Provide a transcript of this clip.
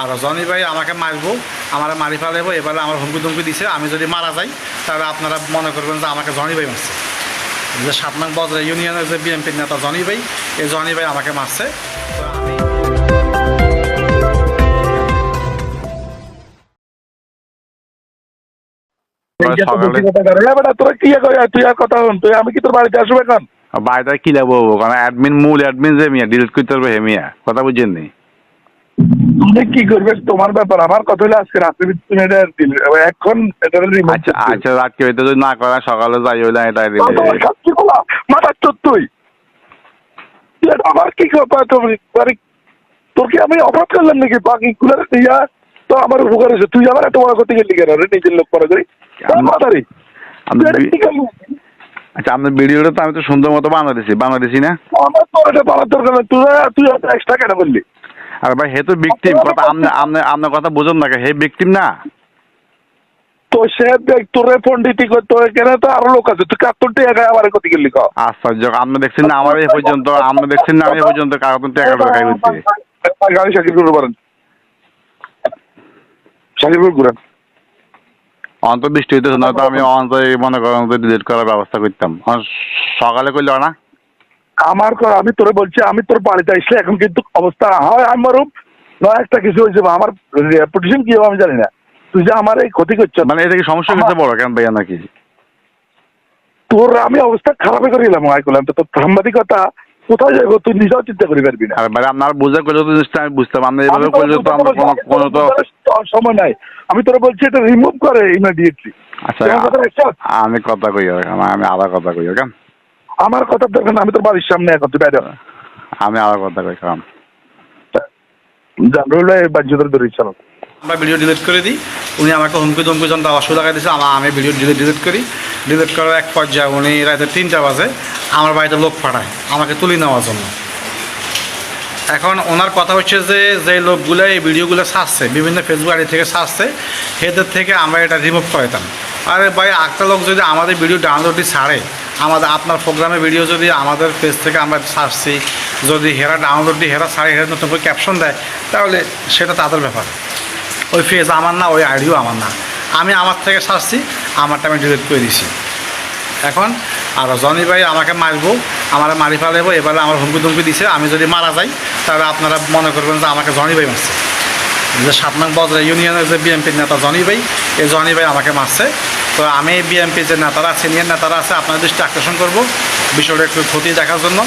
আর Johnny ভাই আমাকে মারবো আমার মারি ফেলাবো এবারে আমার হুমকি দুমকি দিছে আমি যদি মারা যাই তাহলে আপনারা মনে করবেন যে আমাকে জনি ভাই মারছে। যে সাত নং বজরা ইউনিয়নের যে বিএনপির নেতা জনি ভাই এই জনি ভাই আমাকে মারছে। তো আমি কি করে তুই আর কথা হন তুই আমি কি তোর বাড়িতে আসব এখন? বাড়িতে কি লাগবো কারণ অ্যাডমিন মূল অ্যাডমিন যে মিয়া ডিলিট করতে পারবে হে মিয়া কথা বুঝছেন নি তুমি কি করবে? তোমার ব্যাপার। আমার কথা হলো আজকে রাত্রে তুমি এটা দিলে। এখন এটা আচ্ছা আচ্ছা রাত কেউ যদি না করে সকালে যাই হইলে এটা মাথার চোর তুই। আমার কি তোর কি আমি অপরাধ করলাম নাকি? বাকি গুলার দিয়া তো আমার উপকার হয়েছে। তুই আমার এত বড় করতে গেলি কেন? রে নিজের লোক করা করি মাথারি? আচ্ছা আপনার ভিডিওটা তো আমি তো সুন্দর মতো বানা দিছি বানা দিছি না? আমার তো এটা বানার দরকার তুই তুই এক্সট্রা কেন বললি আর ভাই হে তো ভিকটিম কথা আপনি আপনি আপনার কথা বুঝুন না হে ভিকটিম না? তো সে দেখ তোরে পন্ডিতি করতে হয় কেন? তো আরও লোক আছে তুই কাত্তর টাকা আমার করতে গেলি ক আশ্চর্য আপনি দেখছেন না আমার এই পর্যন্ত আপনি দেখছেন না আমি পর্যন্ত কাগজ টাকা খাই হচ্ছে গাড়ি শাকির করে পারেন করে ঘুরেন। অন্ত বৃষ্টি হইতেছে না তো আমি অন্ত মনে করেন ডিলিট করার ব্যবস্থা করতাম। সকালে করল না? আমার কর আমি তোরে বলছি আমি তোর বাড়িতে আসলে এখন কিন্তু অবস্থা হয় আমার নয় একটা কিছু হয়েছে আমার রেপুটেশন কি হবে আমি জানি না। তুই যে আমার এই ক্ষতি করছ মানে এটা কি সমস্যা হচ্ছে বড় কেন ভাইয়া নাকি? তোর আমি অবস্থা খারাপই করে আই করলাম তো তোর সাংবাদিকতা কোথায় যাব তুই নিজেও চিন্তা করে পারবি না। ভাই আপনার বুঝে করলে তো জিনিসটা আমি বুঝতাম আপনি এভাবে করলে তো আমরা কোনো কোনো তো সময় নাই। আমি তোরা বলছি এটা রিমুভ করে ইমিডিয়েটলি আচ্ছা কথা আমি কথা কই আমি আমি আলাদা কথা কই কেন? আমার কথা দরকার না, আমি তোর বাড়ির সামনে এখন তুই বাইরে আমি আলাদা কথা কই কারণ। জান রইল বাহ্যদের ধরে চলো। আমরা ভিডিও ডিলিট করে দিই। উনি আমাকে হুমকি ধমকি যন্ত্র অসুবিধা লাগাই দিয়েছে আমার আমি ভিডিও ডিলিট ডিলিট করি। ডিলিট করার এক পর্যায়ে উনি রাতে তিনটা বাজে আমার বাড়িতে লোক পাঠায় আমাকে তুলে নেওয়ার জন্য। এখন ওনার কথা হচ্ছে যে যে লোকগুলো এই ভিডিওগুলো ছাড়ছে বিভিন্ন ফেসবুক আইডি থেকে ছাড়ছে এদের থেকে আমরা এটা রিমুভ করাইতাম আরে ভাই একটা লোক যদি আমাদের ভিডিও ডাউনলোডটি ছাড়ে আমাদের আপনার প্রোগ্রামে ভিডিও যদি আমাদের পেজ থেকে আমরা সারছি যদি হেরা ডাউনলোডটি হেরা ছাড়ে হেরা নতুন করে ক্যাপশন দেয়, তাহলে সেটা তাদের ব্যাপার। ওই ফেজ আমার না, ওই আইডিও আমার না। আমি আমার থেকে সারছি আমারটা আমি ডিলিট করে দিছি। এখন, আর জনি ভাই আমাকে মারবো, আমার মারি ফেলাবো এবারে আমার হুমকি দুমকি দিছে, আমি যদি মারা যাই, তাহলে আপনারা মনে করবেন যে আমাকে জনি ভাই মারছে। যে সাত নং বজরা ইউনিয়নের যে বিএনপির নেতা জনি ভাই, এই জনি ভাই আমাকে মারছে। তো আমি বিএনপির যে নেতারা সিনিয়র নেতারা আছে আপনার দৃষ্টি আকর্ষণ করব। বিষয়টা একটু ক্ষতি দেখার জন্য।